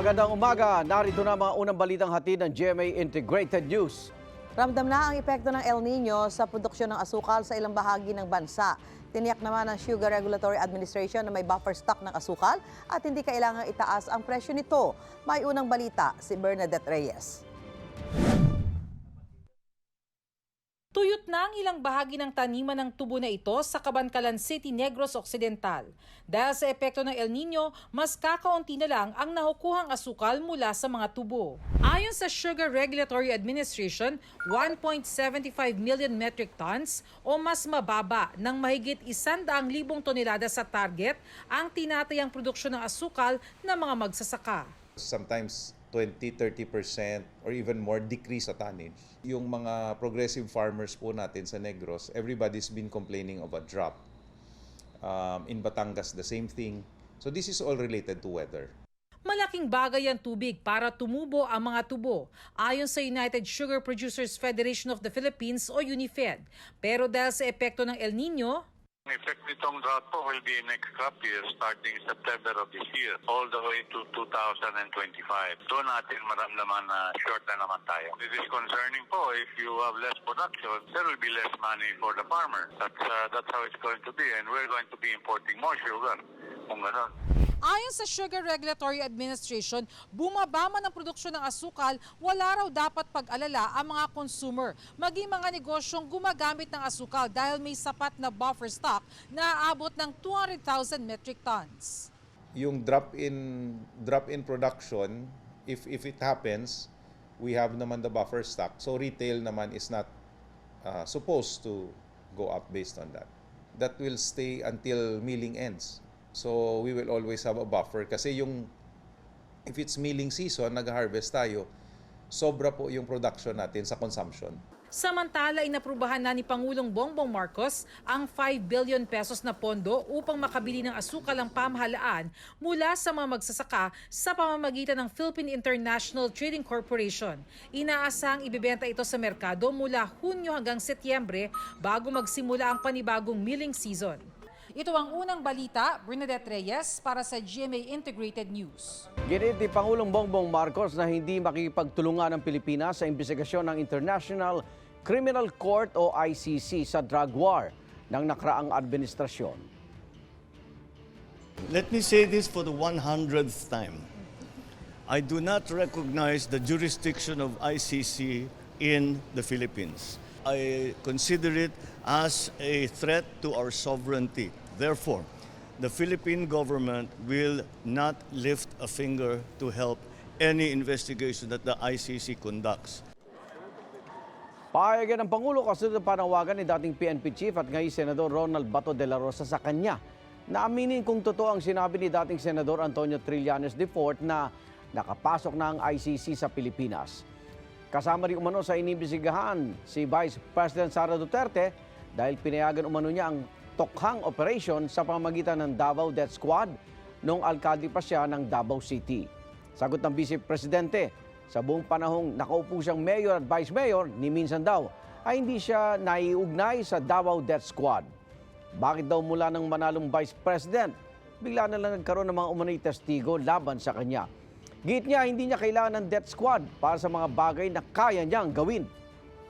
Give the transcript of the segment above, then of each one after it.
Magandang umaga, narito na mga unang balitang hatid ng GMA Integrated News. Ramdam na ang epekto ng El Nino sa produksyon ng asukal sa ilang bahagi ng bansa. Tiniyak naman ng Sugar Regulatory Administration na may buffer stock ng asukal at hindi kailangang itaas ang presyo nito. May unang balita si Bernadette Reyes. Tuyot na ang ilang bahagi ng taniman ng tubo na ito sa Cabancalan City, Negros Occidental. Dahil sa epekto ng El Nino, mas kakaunti na lang ang nahukuhang asukal mula sa mga tubo. Ayon sa Sugar Regulatory Administration, 1.75 million metric tons o mas mababa ng mahigit 100,000 tonelada sa target ang tinatayang produksyon ng asukal ng mga magsasaka. sometimes 20-30% or even more decrease sa tonnage. Yung mga progressive farmers po natin sa Negros, everybody's been complaining of a drop. Um, in Batangas, the same thing. So this is all related to weather. Malaking bagay ang tubig para tumubo ang mga tubo, ayon sa United Sugar Producers Federation of the Philippines o UNIFED. Pero dahil sa epekto ng El Nino, Ang effect nitong drought po will be next crop year starting September of this year all the way to 2025. Doon natin maramdaman na short na naman tayo. It is concerning po if you have less production, there will be less money for the farmer. That's, uh, that's how it's going to be and we're going to be importing more sugar kung ganon. Ayon sa Sugar Regulatory Administration, bumaba man ang produksyon ng asukal, wala raw dapat pag-alala ang mga consumer. Maging mga negosyong gumagamit ng asukal dahil may sapat na buffer stock na aabot ng 200,000 metric tons. Yung drop in drop in production, if if it happens, we have naman the buffer stock. So retail naman is not uh, supposed to go up based on that. That will stay until milling ends. So we will always have a buffer kasi yung if it's milling season, nag-harvest tayo, sobra po yung production natin sa consumption. Samantala, inaprubahan na ni Pangulong Bongbong Marcos ang 5 billion pesos na pondo upang makabili ng asukal ang pamahalaan mula sa mga magsasaka sa pamamagitan ng Philippine International Trading Corporation. Inaasang ibibenta ito sa merkado mula Hunyo hanggang Setyembre bago magsimula ang panibagong milling season. Ito ang unang balita, Bernadette Reyes para sa GMA Integrated News. Ginit ni Pangulong Bongbong Marcos na hindi makikipagtulungan ng Pilipinas sa investigasyon ng International Criminal Court o ICC sa drug war ng nakaraang administrasyon. Let me say this for the 100th time. I do not recognize the jurisdiction of ICC in the Philippines. I consider it as a threat to our sovereignty. Therefore, the Philippine government will not lift a finger to help any investigation that the ICC conducts. Payagan ng Pangulo kasunod ng panawagan ni dating PNP Chief at ngayon Senador Ronald Bato de la Rosa sa kanya na aminin kung totoo ang sinabi ni dating Senador Antonio Trillanes IV na nakapasok na ang ICC sa Pilipinas. Kasama rin umano sa inibisigahan si Vice President Sara Duterte dahil pinayagan umano niya ang tokhang operation sa pamagitan ng Davao Death Squad noong alkalde pa siya ng Davao City. Sagot ng Vice Presidente, sa buong panahong nakaupo siyang mayor at vice mayor, ni minsan daw, ay hindi siya naiugnay sa Davao Death Squad. Bakit daw mula ng manalong vice president, bigla na lang nagkaroon ng mga umunay testigo laban sa kanya. Git niya, hindi niya kailangan ng death squad para sa mga bagay na kaya niyang gawin.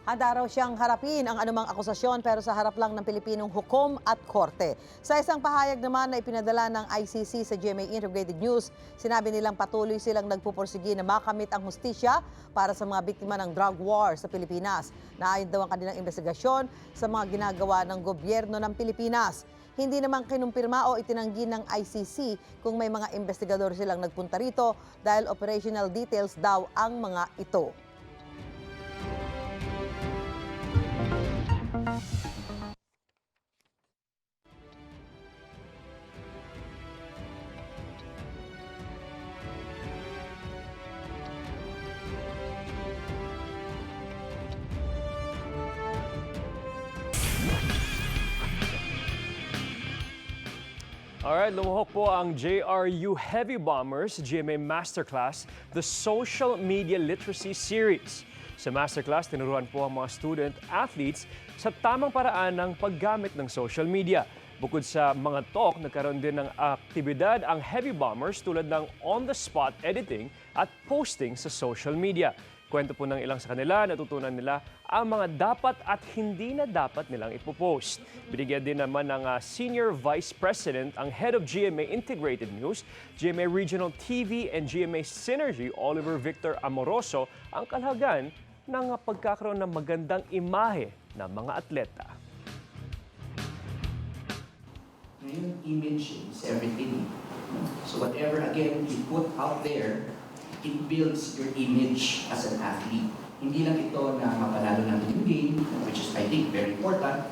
Handa raw siyang harapin ang anumang akusasyon pero sa harap lang ng Pilipinong hukom at korte. Sa isang pahayag naman na ipinadala ng ICC sa GMA Integrated News, sinabi nilang patuloy silang nagpupursigi na makamit ang hustisya para sa mga biktima ng drug war sa Pilipinas. Naayon daw ang kanilang investigasyon sa mga ginagawa ng gobyerno ng Pilipinas. Hindi naman kinumpirma o itinanggi ng ICC kung may mga investigador silang nagpunta rito dahil operational details daw ang mga ito. Alright, lumuhok po ang JRU Heavy Bombers GMA Masterclass, the Social Media Literacy Series. Sa Masterclass, tinuruan po ang mga student athletes sa tamang paraan ng paggamit ng social media. Bukod sa mga talk, nagkaroon din ng aktibidad ang Heavy Bombers tulad ng on-the-spot editing at posting sa social media. Kwento po ng ilang sa kanila, natutunan nila ang mga dapat at hindi na dapat nilang ipopost. Binigyan din naman ng ah, Senior Vice President ang Head of GMA Integrated News, GMA Regional TV and GMA Synergy, Oliver Victor Amoroso, ang kalhagan ng pagkakaroon ng magandang imahe ng mga atleta. Ngayon, image is everything. So whatever, again, you put out there, it builds your image as an athlete. Hindi lang ito na mapanalo ng yung game, which is, I think, very important.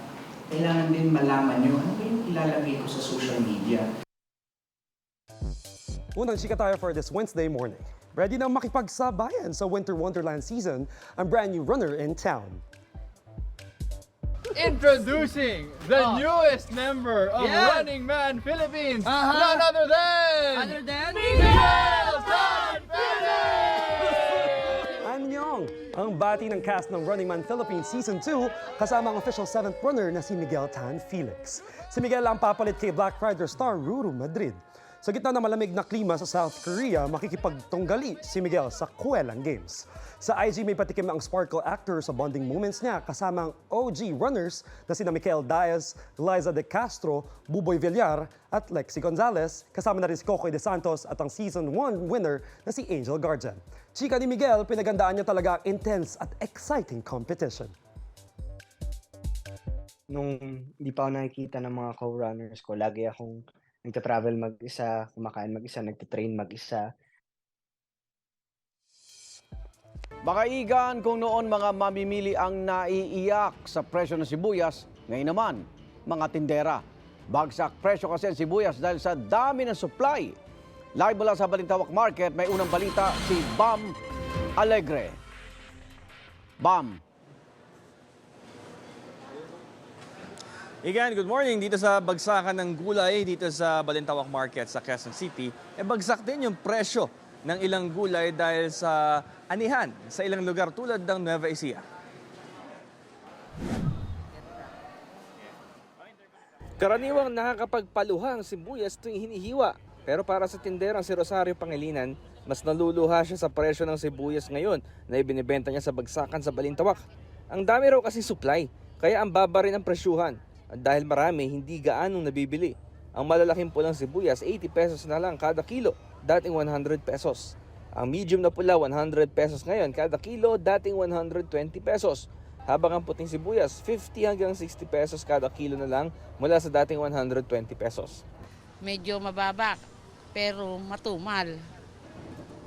Kailangan din malaman nyo, ano ba yung ilalagay ko sa social media? Unang chika tayo for this Wednesday morning. Ready na makipagsabayan sa Winter Wonderland season ang brand new runner in town. Introducing the newest member of Running Man Philippines, none other than other than Miguel Tan Ang bati ng cast ng Running Man Philippines Season 2 kasama ang official 7th runner na si Miguel Tan Felix. Si Miguel ang papalit kay Black Rider star Ruru Madrid. Sa gitna ng malamig na klima sa South Korea, makikipagtunggali si Miguel sa Kuelang Games. Sa IG may patikim ang sparkle actor sa bonding moments niya kasama ang OG runners na sina Michael Diaz, Liza De Castro, Buboy Villar at Lexi Gonzalez, kasama na rin si Cocoy De Santos at ang Season 1 winner na si Angel Guardian. Chika ni Miguel, pinagandaan niya talaga ang intense at exciting competition. nung hindi pa ako nakikita ng mga co-runners ko, lagi akong nagta-travel mag-isa, kumakain mag-isa, nagta-train mag-isa. Baka igan kung noon mga mamimili ang naiiyak sa presyo ng sibuyas, ngayon naman, mga tindera. Bagsak presyo kasi ang sibuyas dahil sa dami ng supply. Live mula sa Balintawak Market, may unang balita si Bam Alegre. Bam, Again, good morning. Dito sa bagsakan ng gulay, dito sa Balintawak Market sa Quezon City, eh bagsak din yung presyo ng ilang gulay dahil sa anihan sa ilang lugar tulad ng Nueva Ecija. Karaniwang nakakapagpaluha ang sibuyas tuwing hinihiwa. Pero para sa tinderang si Rosario Pangilinan, mas naluluha siya sa presyo ng sibuyas ngayon na ibinibenta niya sa bagsakan sa Balintawak. Ang dami raw kasi supply, kaya ang baba rin ang presyuhan. Dahil marami, hindi gaanong nabibili. Ang malalaking pulang sibuyas, 80 pesos na lang kada kilo, dating 100 pesos. Ang medium na pula, 100 pesos ngayon kada kilo, dating 120 pesos. Habang ang puting sibuyas, 50 hanggang 60 pesos kada kilo na lang mula sa dating 120 pesos. Medyo mababa, pero matumal.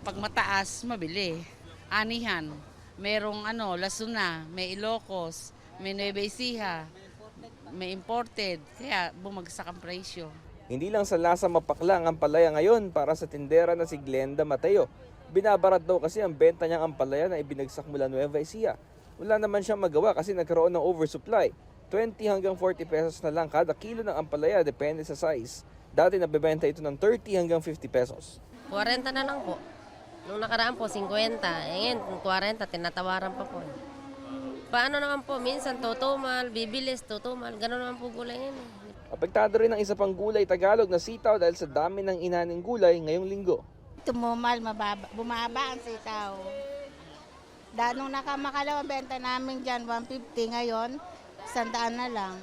Pag mataas, mabili. Anihan, merong ano, Lasuna, may Ilocos, may Nueva Ecija, may imported, kaya bumagsak ang presyo. Hindi lang sa lasa mapaklang ang palaya ngayon para sa tindera na si Glenda Mateo. Binabarat daw kasi ang benta niyang ampalaya na ibinagsak mula Nueva Ecija. Wala naman siyang magawa kasi nagkaroon ng oversupply. 20 hanggang 40 pesos na lang kada kilo ng ampalaya depende sa size. Dati nabebenta ito ng 30 hanggang 50 pesos. 40 na lang po. Nung nakaraan po, 50. Eh, ngayon, 40, tinatawaran pa po. Paano naman po, minsan tutumal, bibilis, tutumal. Ganun naman po gulay yan. eh. Apektado rin ang isa pang gulay Tagalog na sitaw dahil sa dami ng inaning gulay ngayong linggo. Tumumal, mababa, bumaba ang sitaw. Dahil nung nakamakalaw ang benta namin dyan, 150 ngayon, sandaan na lang.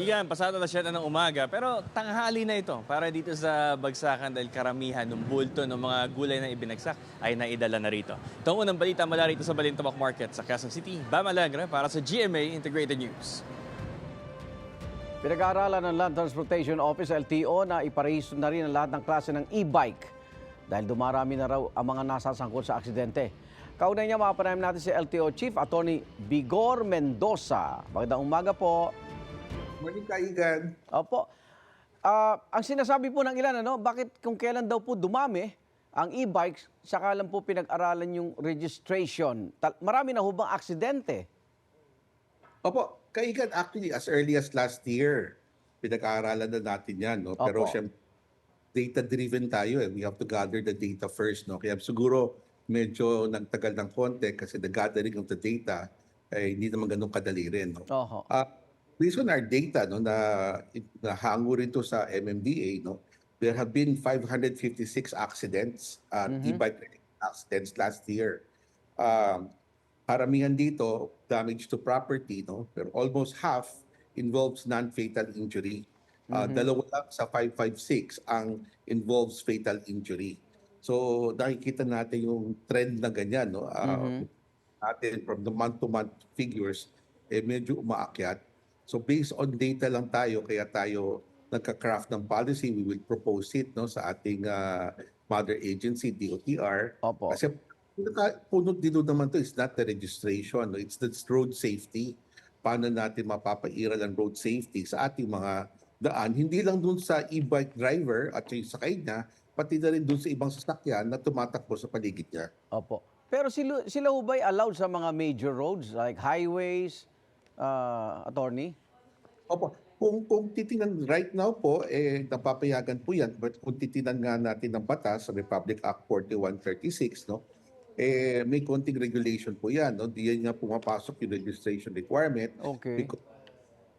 Igan, pasado na siya na ng umaga, pero tanghali na ito para dito sa bagsakan dahil karamihan ng bulto ng mga gulay na ibinagsak ay naidala na rito. Ito ang unang balita mula rito sa Balintawak Market sa Quezon City. Bam Alegre para sa GMA Integrated News. Pinag-aaralan ng Land Transportation Office LTO na iparehistro na rin ang lahat ng klase ng e-bike dahil dumarami na raw ang mga nasasangkot sa aksidente. Kaunay niya mapanayam natin si LTO Chief Attorney Bigor Mendoza. Magandang umaga po. Morning, Kaigan. Opo. Ah, ang sinasabi po ng ilan, ano, bakit kung kailan daw po dumami ang e-bikes, saka lang po pinag-aralan yung registration. Tal- marami na hubang aksidente. Opo, Kaigan, actually, as early as last year, pinag-aaralan na natin yan. No? Pero Opo. siyempre, data-driven tayo. Eh. We have to gather the data first. No? Kaya siguro medyo nagtagal ng konti kasi the gathering of the data ay hindi naman ganun kadali rin. No? Oho. Ah, based on our data no na na hango rin to sa MMDA no there have been 556 accidents uh, e-bike accidents last year. Um karamihan dito damage to property no pero almost half involves non-fatal injury. Uh, dalawa lang sa 556 ang involves fatal injury. So nakikita natin yung trend na ganyan no uh, natin from the month to month figures eh medyo umaakyat So based on data lang tayo, kaya tayo nagka-craft ng policy, we will propose it no sa ating ah, mother agency, DOTR. Opo. Kasi punot dito naman to is not the registration, no? it's the road safety. Paano natin mapapairal ang road safety sa ating mga daan, hindi lang dun sa e-bike driver at yung sakay niya, pati na rin dun sa ibang sasakyan na tumatakbo sa paligid niya. Opo. Pero sila, sila ho ba'y allowed sa mga major roads like highways, uh, attorney? Opo. Kung, kung titingnan right now po, eh, napapayagan po yan. But kung titingnan nga natin ng batas, sa Republic Act 4136, no, eh, may konting regulation po yan. No? Di yan nga pumapasok yung registration requirement. Okay. Because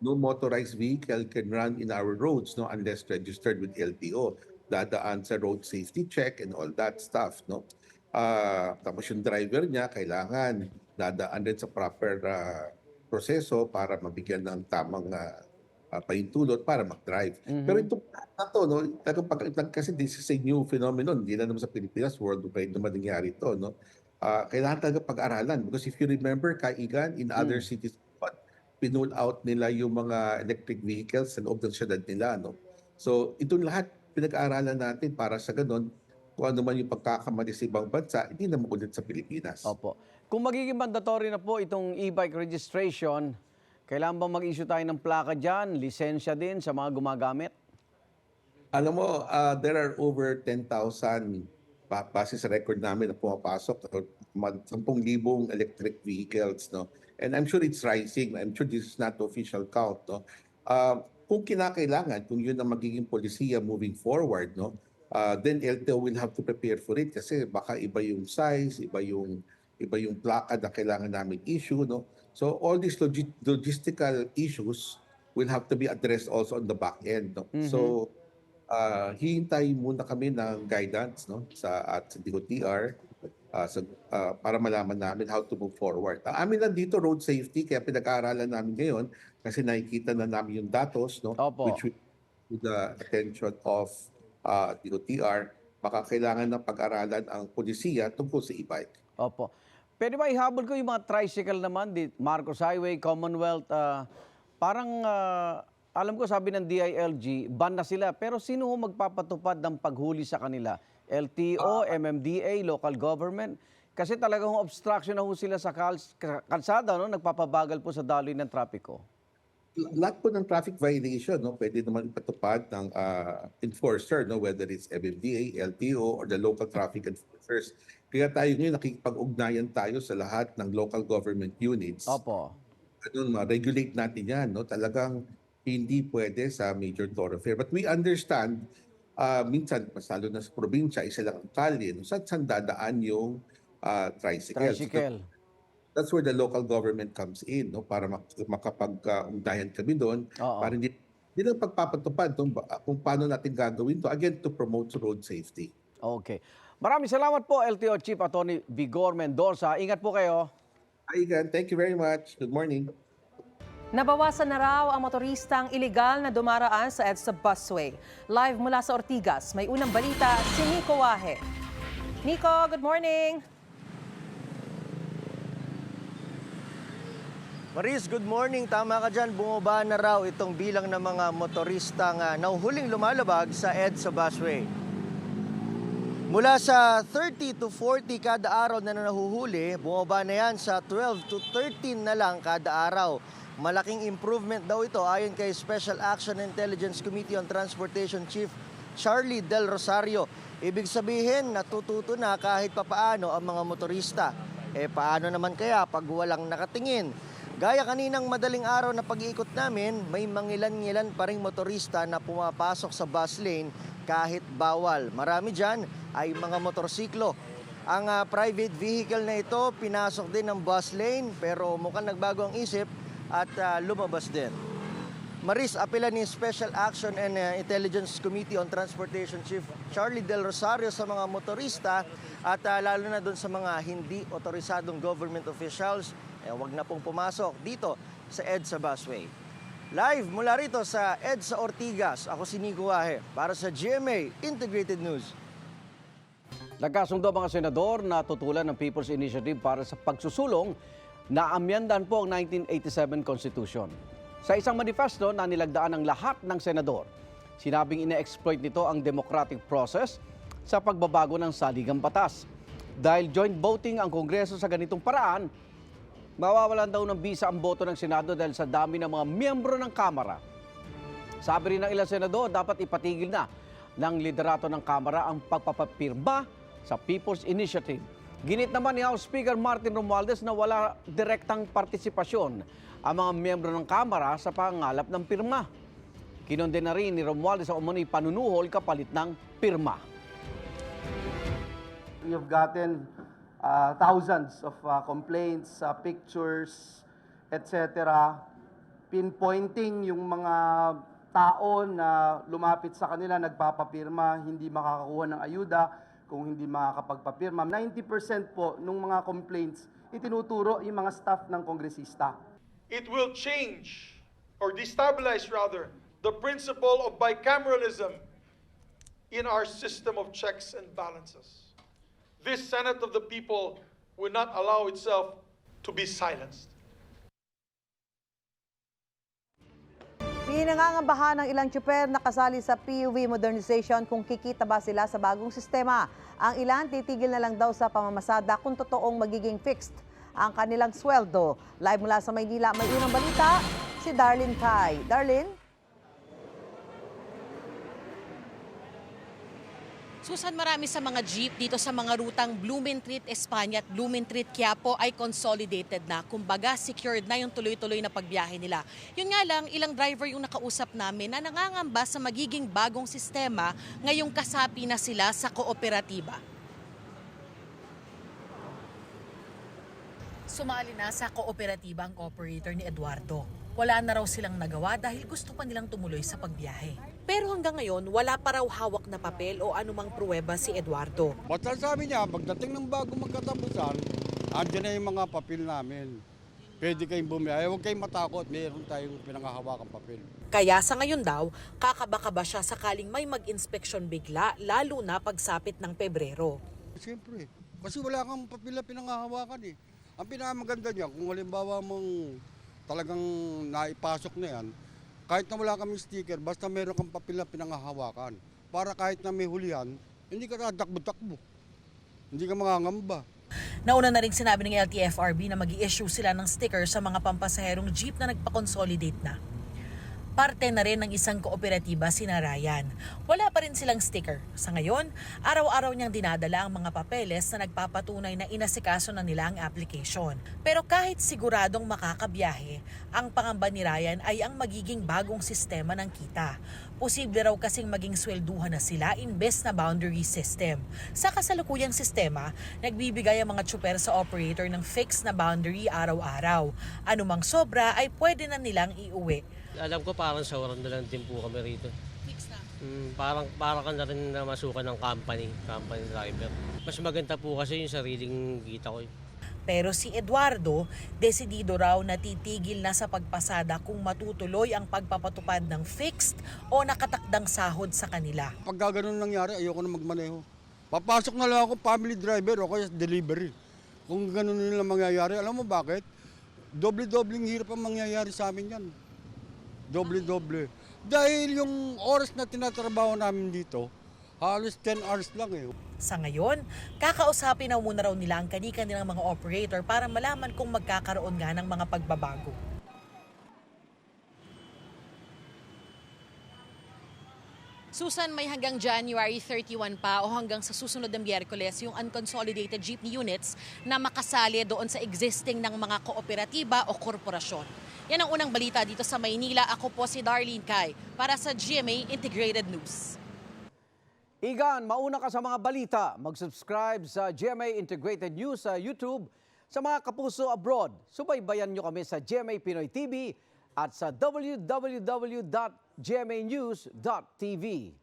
no motorized vehicle can run in our roads no unless registered with LTO. Dadaan sa road safety check and all that stuff. No? Ah, tapos yung driver niya, kailangan dadaan din sa proper ah, proseso para mabigyan ng tamang uh, pahintulot para mag-drive. Pero ito na to, no, talagang pag, pag- kasi this is a new phenomenon, hindi lang naman sa Pilipinas, worldwide naman nangyari ito. No? Ah, kailangan talaga pag-aralan. Because if you remember, Kaigan, in other cities, pinull out nila yung mga electric vehicles sa loob ng syudad nila. No? So ito lahat pinag-aaralan natin para sa ganun, kung ano man yung pagkakamali sa ibang bansa, hindi na maulit sa Pilipinas. Opo. Kung magiging mandatory na po itong e-bike registration, kailangan ba mag-issue tayo ng plaka dyan, lisensya din sa mga gumagamit? Alam mo, uh, there are over 10,000 ba- base sa record namin na pumapasok, or mag- 10,000 electric vehicles. No? And I'm sure it's rising. I'm sure this is not official count. No? Uh, kung kinakailangan, kung yun ang magiging polisiya moving forward, no? uh, then LTO will have to prepare for it kasi baka iba yung size, iba yung iba yung plaka na kailangan namin issue. No? So all these logi- logistical issues will have to be addressed also on the back end. No? So uh, hihintay muna kami ng guidance no sa at sa DOTR uh, sa, uh, para malaman namin how to move forward. Ang amin lang dito road safety kaya pinag-aaralan namin ngayon kasi nakikita na namin yung datos no Opo. which with the attention of uh, DOTR baka kailangan ng pag-aralan ang polisiya tungkol sa e-bike. Opo. Pwede ba ihabol ko yung mga tricycle naman, di Marcos Highway, Commonwealth, ah, parang ah, alam ko sabi ng DILG, ban na sila. Pero sino ho magpapatupad ng paghuli sa kanila? LTO, MMDA, local government? Kasi talagang obstruction na ho sila sa kals- kalsada, no? nagpapabagal po sa daloy ng trapiko. Lahat po ng traffic violation no pwede naman ipatupad ng ah, enforcer no whether it's MMDA, LTO or the local traffic enforcers. Kaya tayo ngayon nakikipag-ugnayan tayo sa lahat ng local government units. Opo. Ganun, ma-regulate natin yan no talagang hindi pwede sa major thoroughfare. But we understand ah, minsan mas lalo na sa probinsya isa lang ang kalye no saan saan dadaan yung ah, tricycle. Tricycle. That's where the local government comes in, no? Para mak- makapag-ugnayan kami doon. Oo. Para hindi, hindi lang pagpapatupad kung, ba- kung paano natin gagawin to. Again, to promote road safety. Okay. Maraming salamat po, LTO Chief Attorney Vigor Mendoza. Ingat po kayo. Hi again. Thank you very much. Good morning. Nabawasan na raw ang motoristang iligal na dumaraan sa EDSA busway. Live mula sa Ortigas, may unang balita si Nico Wahe. Nico, good morning! Maris, good morning. Tama ka dyan, bumaba na raw itong bilang ng mga motorista nga nauhuling lumalabag sa EDSA busway. Mula sa 30 to 40 kada araw na nahuhuli, bumaba na yan sa 12 to 13 na lang kada araw. Malaking improvement daw ito ayon kay Special Action Intelligence Committee on Transportation Chief Charlie Del Rosario. Ibig sabihin, natututo na kahit papaano ang mga motorista. Eh paano naman kaya pag walang nakatingin? Gaya kaninang madaling araw na pag-iikot namin, may mangilan-ngilan pa ring motorista na pumapasok sa bus lane kahit bawal. Marami dyan ay mga motorsiklo. Ang ah, private vehicle na ito, pinasok din ng bus lane pero mukhang nagbago ang isip at ah, lumabas din. Maris, apela ni Special Action and uh, Intelligence Committee on Transportation Chief Charlie Del Rosario sa mga motorista at uh, lalo na doon sa mga hindi otorisadong government officials, eh, wag na pong pumasok dito sa EDSA Busway. Live mula rito sa EDSA Ortigas, ako si Nico Wahe para sa GMA Integrated News. Nagkasundo mga senador na tutulan ng People's Initiative para sa pagsusulong na amyandan po ang 1987 Constitution. Sa isang manifesto na nilagdaan ng lahat ng senador, sinabing ine-exploit nito ang democratic process sa pagbabago ng saligang batas. Dahil joint voting ang Kongreso sa ganitong paraan, mawawalan daw ng bisa ang boto ng Senado dahil sa dami ng mga miyembro ng Kamara. Sabi rin ng ilang senador, dapat ipatigil na ng liderato ng Kamara ang pagpapapirma sa People's Initiative. Ginit naman ni House Speaker Martin Romualdez na wala direktang partisipasyon ang mga miyembro ng Kamara sa pangalap ng pirma. Kinonde na rin ni Romualdez ang umano'y panunuhol kapalit ng pirma. Have gotten uh, thousands of uh, complaints, uh, pictures, etc. Pinpointing yung mga tao na lumapit sa kanila, nagpapapirma, hindi makakakuha ng ayuda kung hindi makakapagpapirma. 90% po nung mga complaints, itinuturo yung mga staff ng kongresista. it will change or destabilize rather the principle of bicameralism in our system of checks and balances. This Senate of the people will not allow itself to be silenced. Pinangangambahan ng ilang tsuper na kasali sa PUV modernization kung kikita ba sila sa bagong sistema. Ang ilan titigil na lang daw sa pamamasada kung totoong magiging fixed ang kanilang sweldo. Live mula sa Maynila, may unang balita, si Darlene Kai. Darlene? Susan, marami sa mga jeep dito sa mga rutang Blumentritt, Espanya at Blumentritt, Quiapo ay consolidated na. Kumbaga, secured na yung tuloy-tuloy na pagbiyahe nila. Yun nga lang, ilang driver yung nakausap namin na nangangamba sa magiging bagong sistema ngayong kasapi na sila sa kooperatiba. Sumali na sa kooperatiba ang operator ni Eduardo. Wala na raw silang nagawa dahil gusto pa nilang tumuloy sa pagbiyahe. Pero hanggang ngayon, wala pa raw hawak na papel o anumang pruweba si Eduardo. Basta sabi niya, pagdating ng bago magkatapusan, andyan na yung mga papel namin. Pwede kayong bumiyahe. Huwag kayong matakot. Meron tayong pinangahawakang papel. Kaya sa ngayon daw, kakaba-kaba siya sakaling may mag-inspeksyon bigla, lalo na pagsapit ng Pebrero. Siyempre. Kasi wala kang papel na pinangahawakan eh. Ang pinakamaganda niya, kung halimbawa mong talagang naipasok na yan, kahit na wala kaming sticker, basta meron kang papel na pinangahawakan. Para kahit na may hulihan, hindi ka tatakbo-takbo. Hindi ka mangangamba. Nauna na rin sinabi ng LTFRB na mag issue sila ng sticker sa mga pampasaherong jeep na nagpa-consolidate na. Parte na rin ng isang kooperatiba si Narayan. Wala pa rin silang sticker. Sa ngayon, araw-araw niyang dinadala ang mga papeles na nagpapatunay na inasikaso na nila ang application. Pero kahit siguradong makakabiyahe, ang pangamba ni Ryan ay ang magiging bagong sistema ng kita. Posible raw kasing maging swelduhan na sila imbes na boundary system. Sa kasalukuyang sistema, nagbibigay ang mga tsuper sa operator ng fixed na boundary araw-araw. Anumang sobra ay pwede na nilang iuwi. Alam ko parang sawaran na lang din po kami rito. Fix na. Mm, parang parang ka na rin na masukan ng company, company driver. Mas maganda po kasi yung sariling kita ko. eh. Pero si Eduardo, desidido raw na titigil na sa pagpasada kung matutuloy ang pagpapatupad ng fixed o nakatakdang sahod sa kanila. Pag ganun nangyari, ayoko na magmaneho. Papasok na lang ako family driver o kaya delivery. Kung ganun nila mangyayari, alam mo bakit? Doble-dobling hirap ang mangyayari sa amin yan. Doble-doble. Dahil yung oras na tinatrabaho namin dito, halos 10 hours lang eh. Sa ngayon, kakausapin na muna raw nila ang kanika nilang mga operator para malaman kung magkakaroon nga ng mga pagbabago. Susan, may hanggang January 31 pa o hanggang sa susunod na Miyerkules yung unconsolidated jeepney units na makasali doon sa existing ng mga kooperatiba o korporasyon. Yan ang unang balita dito sa Maynila. Ako po si Darlene Kai para sa GMA Integrated News. Igan, mauna ka sa mga balita. Mag-subscribe sa GMA Integrated News sa YouTube. Sa mga kapuso abroad, subaybayan nyo kami sa GMA Pinoy TV at sa www.gmanews.tv.